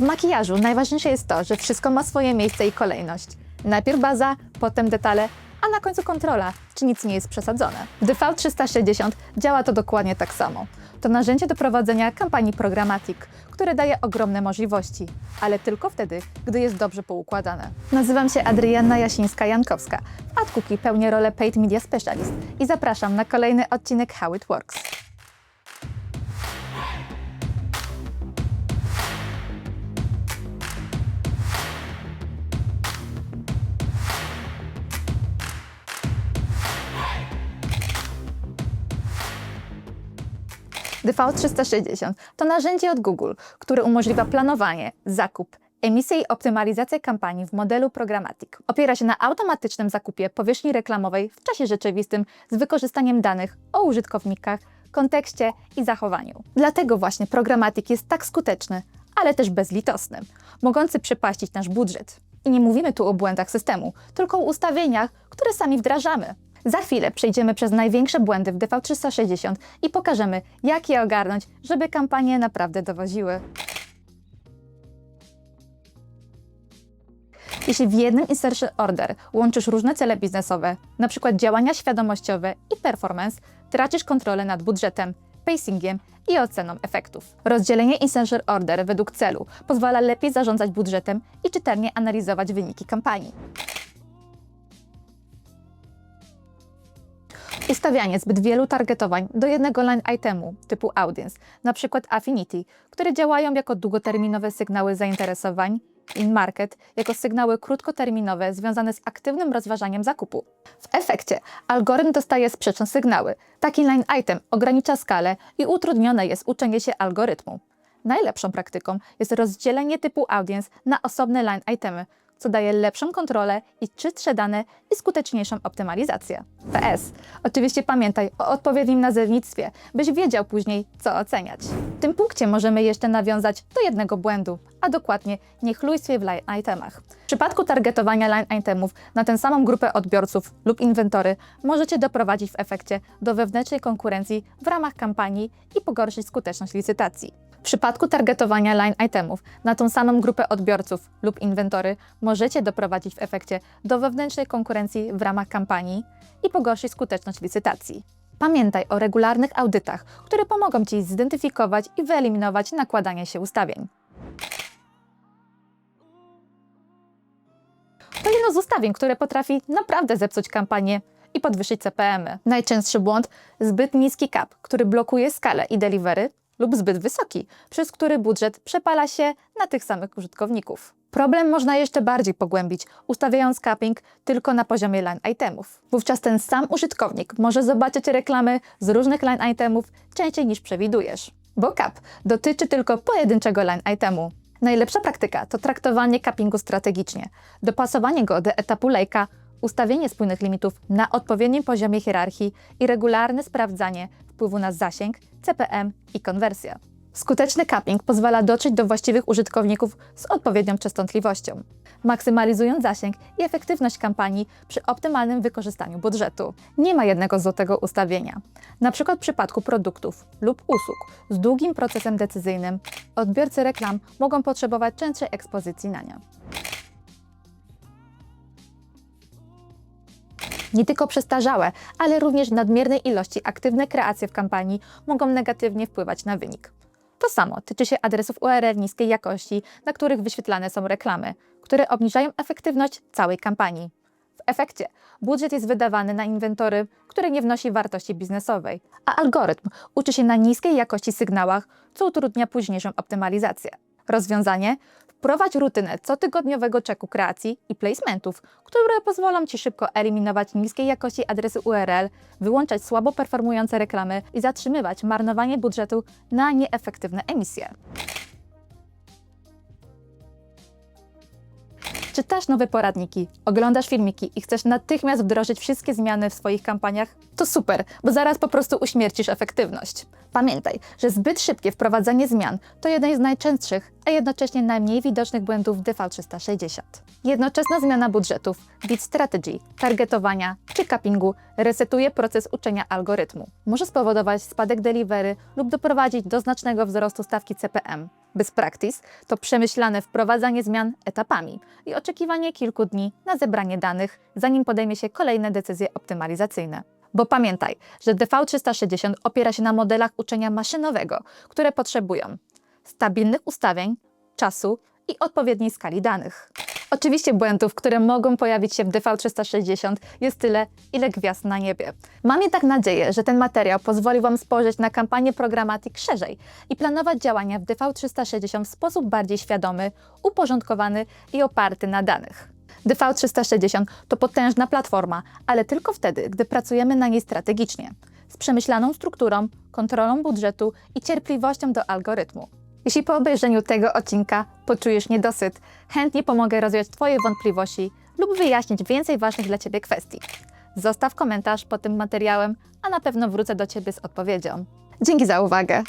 W makijażu najważniejsze jest to, że wszystko ma swoje miejsce i kolejność. Najpierw baza, potem detale, a na końcu kontrola, czy nic nie jest przesadzone. W DV360 działa to dokładnie tak samo. To narzędzie do prowadzenia kampanii Programmatic, które daje ogromne możliwości, ale tylko wtedy, gdy jest dobrze poukładane. Nazywam się Adrianna Jasińska-Jankowska. W AdCookie pełnię rolę Paid Media Specialist i zapraszam na kolejny odcinek How It Works. DV360 to narzędzie od Google, które umożliwia planowanie, zakup, emisję i optymalizację kampanii w modelu Programmatic. Opiera się na automatycznym zakupie powierzchni reklamowej w czasie rzeczywistym z wykorzystaniem danych o użytkownikach, kontekście i zachowaniu. Dlatego właśnie Programmatic jest tak skuteczny, ale też bezlitosny, mogący przepaścić nasz budżet. I nie mówimy tu o błędach systemu, tylko o ustawieniach, które sami wdrażamy. Za chwilę przejdziemy przez największe błędy w DV360 i pokażemy, jak je ogarnąć, żeby kampanie naprawdę dowoziły. Jeśli w jednym insertion order łączysz różne cele biznesowe, np. działania świadomościowe i performance, tracisz kontrolę nad budżetem, pacingiem i oceną efektów. Rozdzielenie insertion order według celu pozwala lepiej zarządzać budżetem i czytelnie analizować wyniki kampanii. Ustawianie zbyt wielu targetowań do jednego line itemu typu audience, np. affinity, które działają jako długoterminowe sygnały zainteresowań, in market jako sygnały krótkoterminowe związane z aktywnym rozważaniem zakupu. W efekcie algorytm dostaje sprzeczne sygnały. Taki line item ogranicza skalę i utrudnione jest uczenie się algorytmu. Najlepszą praktyką jest rozdzielenie typu audience na osobne line itemy, co daje lepszą kontrolę i czystsze dane i skuteczniejszą optymalizację. PS. Oczywiście pamiętaj o odpowiednim nazewnictwie, byś wiedział później, co oceniać. W tym punkcie możemy jeszcze nawiązać do jednego błędu, a dokładnie niechlujstwie w line itemach. W przypadku targetowania line itemów na tę samą grupę odbiorców lub inwentory możecie doprowadzić w efekcie do wewnętrznej konkurencji w ramach kampanii i pogorszyć skuteczność licytacji. W przypadku targetowania line itemów na tą samą grupę odbiorców lub inwentory możecie doprowadzić w efekcie do wewnętrznej konkurencji w ramach kampanii i pogorszyć skuteczność licytacji. Pamiętaj o regularnych audytach, które pomogą Ci zidentyfikować i wyeliminować nakładanie się ustawień. To jedno z ustawień, które potrafi naprawdę zepsuć kampanię i podwyższyć CPM-y. Najczęstszy błąd zbyt niski cap, który blokuje skalę i delivery, lub zbyt wysoki, przez który budżet przepala się na tych samych użytkowników. Problem można jeszcze bardziej pogłębić, ustawiając capping tylko na poziomie line itemów. Wówczas ten sam użytkownik może zobaczyć reklamy z różnych line itemów częściej niż przewidujesz. Bo cap dotyczy tylko pojedynczego line itemu. Najlepsza praktyka to traktowanie cappingu strategicznie, dopasowanie go do etapu lejka, ustawienie spójnych limitów na odpowiednim poziomie hierarchii i regularne sprawdzanie wpływu na zasięg, CPM i konwersję. Skuteczny capping pozwala dotrzeć do właściwych użytkowników z odpowiednią częstotliwością, maksymalizując zasięg i efektywność kampanii przy optymalnym wykorzystaniu budżetu. Nie ma jednego złotego ustawienia. Na przykład w przypadku produktów lub usług z długim procesem decyzyjnym, odbiorcy reklam mogą potrzebować częstszej ekspozycji na nie. Nie tylko przestarzałe, ale również nadmiernej ilości aktywne kreacje w kampanii mogą negatywnie wpływać na wynik. To samo tyczy się adresów URL niskiej jakości, na których wyświetlane są reklamy, które obniżają efektywność całej kampanii. W efekcie budżet jest wydawany na inwentory, które nie wnosi wartości biznesowej, a algorytm uczy się na niskiej jakości sygnałach, co utrudnia późniejszą optymalizację. Rozwiązanie? Wprowadź rutynę cotygodniowego czeku kreacji i placementów, które pozwolą Ci szybko eliminować niskiej jakości adresy URL, wyłączać słabo performujące reklamy i zatrzymywać marnowanie budżetu na nieefektywne emisje. Czytasz nowe poradniki, oglądasz filmiki i chcesz natychmiast wdrożyć wszystkie zmiany w swoich kampaniach? To super, bo zaraz po prostu uśmiercisz efektywność. Pamiętaj, że zbyt szybkie wprowadzanie zmian to jeden z najczęstszych, a jednocześnie najmniej widocznych błędów w DV360. Jednoczesna zmiana budżetów, bit strategy, targetowania czy cappingu resetuje proces uczenia algorytmu. Może spowodować spadek delivery lub doprowadzić do znacznego wzrostu stawki CPM. Best practice to przemyślane wprowadzanie zmian etapami i oczekiwanie kilku dni na zebranie danych, zanim podejmie się kolejne decyzje optymalizacyjne. Bo pamiętaj, że DV360 opiera się na modelach uczenia maszynowego, które potrzebują stabilnych ustawień, czasu i odpowiedniej skali danych. Oczywiście błędów, które mogą pojawić się w DV360 jest tyle, ile gwiazd na niebie. Mam jednak nadzieję, że ten materiał pozwoli Wam spojrzeć na kampanię Programmatic szerzej i planować działania w DV360 w sposób bardziej świadomy, uporządkowany i oparty na danych. DV360 to potężna platforma, ale tylko wtedy, gdy pracujemy na niej strategicznie, z przemyślaną strukturą, kontrolą budżetu i cierpliwością do algorytmu. Jeśli po obejrzeniu tego odcinka poczujesz niedosyt, chętnie pomogę rozwiać Twoje wątpliwości lub wyjaśnić więcej ważnych dla Ciebie kwestii. Zostaw komentarz pod tym materiałem, a na pewno wrócę do Ciebie z odpowiedzią. Dzięki za uwagę!